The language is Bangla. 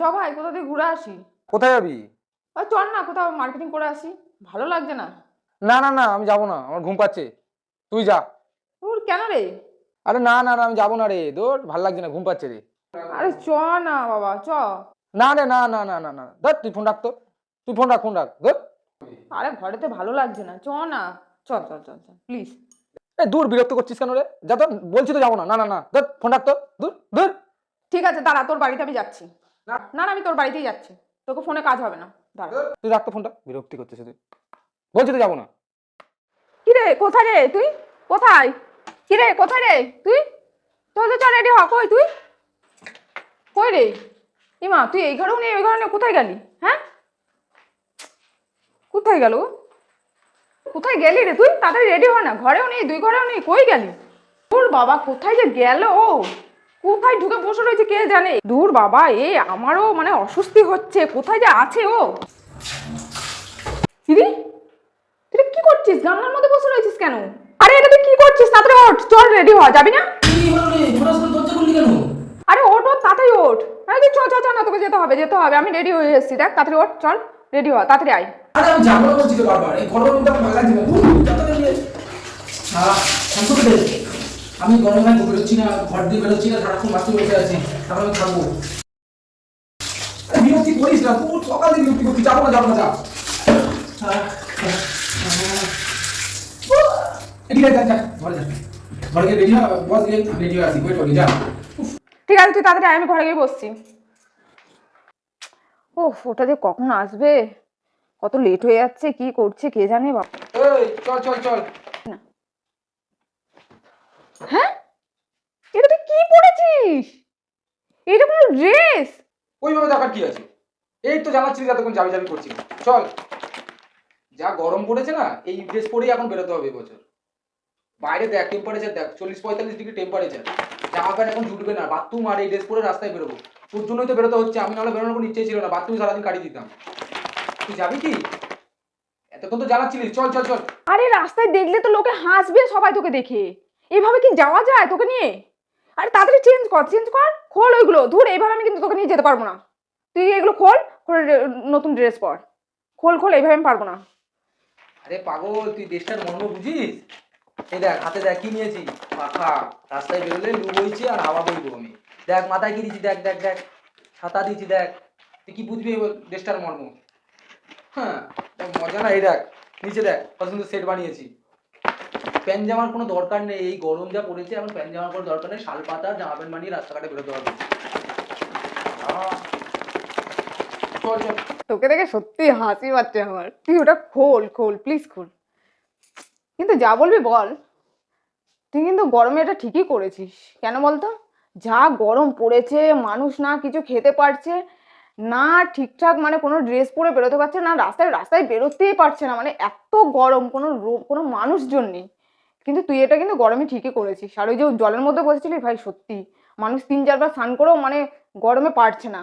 চ ভাই কোথা থেকে ঘুরে আসি কোথায় যাবি চল না কোথাও মার্কেটিং করে আসি ভালো লাগছে না না না না আমি যাব না আমার ঘুম পাচ্ছে তুই যা তোর কেন রে আরে না না না আমি যাব না রে ভালো লাগছে না ঘুম পাচ্ছে রে আরে চ না বাবা চ না রে না না না না না ধর তুই ফোন রাখ তো তুই ফোন রাখ ফোন রাখ ধর আরে ঘরেতে ভালো লাগছে না চ না চল চল চল চল প্লিজ এ দূর বিরক্ত করছিস কেন রে যা তো বলছি তো যাব না না না না ধর ফোন রাখ তো দূর দূর ঠিক আছে দাঁড়া তোর বাড়িতে আমি যাচ্ছি না। আমি তোর বাড়িতেই যাচ্ছি। তোকে ফোনে কাজ হবে না। দাঁড়া। তুই রাখ তো ফোনটা বিরক্তি করছিস তুই। বলছি তো যাব না। কি রে কোথায় রে তুই? কোথায়? কি রে কোথায় রে তুই? চল চল, চল রেডি হ। কই তুই? কই রে? ইমা তুই এই ঘরেও নেই ওই ঘরে নেই কোথায় গেলি? হ্যাঁ? কোথায় গেল? কোথায় গেলি রে তুই? তাড়াতাড়ি রেডি হ না। ঘরেও নেই দুই ঘরেও নেই কই গেলি? তোর বাবা কোথায় যে গেল? ও কোথায় ঢুকে বসে রয়েছে কে জানে? দূর বাবা এ আমারও মানে অস্বস্তি হচ্ছে। কোথায় যে আছে ও? দিদি তুই কি করছিস? জানলার মধ্যে বসে রয়েছিস কেন? আরে এটা তুই কি করছিস? তাড়াতাড়ি ওঠ। চল রেডি হ যাবি না? আরে ওঠ ওঠ তাড়াতাড়ি ওঠ। আরে তুই চল চল চল না তোকে যেতে হবে যেতে হবে। আমি রেডি হয়ে এসেছি। দেখ তাড়াতাড়ি ওঠ চল রেডি হ তাড়াতাড়ি আয়। আরে আমি যাব না বলছি তো বারবার। এই আমার ভালো লাগছে না আমি গরমে বেরোচ্ছি না ঘর দিয়ে বেরোচ্ছি না সারাক্ষণ বাসে বসে আছি তারপর আমি থাকব বিরক্তি করিস না তুই সকাল থেকে বিরক্তি করছিস যাব না যাব না যা। ঠিক আছে যা, যা, ঘরে যা। ঘরে গিয়ে রেডি হ বস গিয়ে রেডি হয়ে আসি ওয়েট করি যা। ঠিক আছে তুই তাড়াতাড়ি আমি ঘরে গিয়ে বসছি। ও ওটা যে কখন আসবে? কত লেট হয়ে যাচ্ছে কি করছে কে জানে বাবা চল চল চল। হ্যাঁ? এটা তুই কি এটা কোনো ড্রেস? ওইভাবে দেখার কি আছে? এই তো জানাচ্ছিলি যতক্ষণ যাবি যাবি করছি। চল। যা গরম পড়েছে না এই ড্রেস পরেই এখন বেরোতে হবে এবছর বাইরে দেখ টেম্পারেচার দেখ চল্লিশ পঁয়তাল্লিশ ডিগ্রি টেম্পারেচার জামা প্যান্ট এখন জুটবে না বাথরুম আর এই ড্রেস পরে রাস্তায় বেরোবো। তোর জন্যই তো বেরোতে হচ্ছে আমি নাহলে বেরোনোর কোনো ইচ্ছে ছিল না বাথরুমে সারাদিন কাটিয়ে দিতাম। তুই যাবি কি? এতক্ষণ তো জানাচ্ছিলিস চল চল চল। আরে রাস্তায় দেখলে তো লোকে হাসবে সবাই তোকে দেখে। এভাবে কি যাওয়া যায় তোকে নিয়ে? আরে তাড়াতাড়ি চেঞ্জ কর চেঞ্জ কর, খোল ওইগুলো, ধুর এইভাবে আমি কিন্তু তোকে নিয়ে যেতে পারব না। তুই এগুলো খোল খোল নতুন ড্রেস পর। খোল খোল এইভাবে আমি পারব না। আরে পাগল, তুই দেশটার মর্ম বুঝিস? এই দেখ, হাতে দেখ, কি নিয়েছি? পাখা, রাস্তায় বেরোলে লু বইছে আর হাওয়া বইবো আমি। দেখ, মাথায় কি দিয়েছি? দেখ দেখ দেখ, ছাতা দিয়েছি, দেখ। তুই কি বুঝবি দেশটার মর্ম? হ্যাঁ মজা না এই দেখ, নিচে দেখ, কত সুন্দর সেট বানিয়েছি। প্যান্ট জামার কোনো দরকার নেই এই গরম যা পড়েছে এখন প্যান্ট জামার কোনো দরকার নেই শাল পাতা জামা প্যান্ট বানিয়ে রাস্তাঘাটে বেরোতে হবে। তোকে দেখে সত্যি হাসি পাচ্ছে আমার। তুই ওটা খোল খোল প্লিজ খোল। কিন্তু যা বলবি বল। তুই কিন্তু গরমে এটা ঠিকই করেছিস। কেন বলতো? যা গরম পড়েছে মানুষ না কিছু খেতে পারছে না ঠিকঠাক মানে কোনো ড্রেস পরে বেরোতে পারছে না রাস্তায় রাস্তায় বেরোতেই পারছে না। মানে এত গরম কোনো রো- কোনো মানুষজন নেই। কিন্তু তুই এটা কিন্তু গরমে ঠিকই করেছিস। আর ওই যে জলের মধ্যে বসেছিলি, ভাই, সত্যি। মানুষ তিন চারবার স্নান করেও মানে গরমে পারছে না।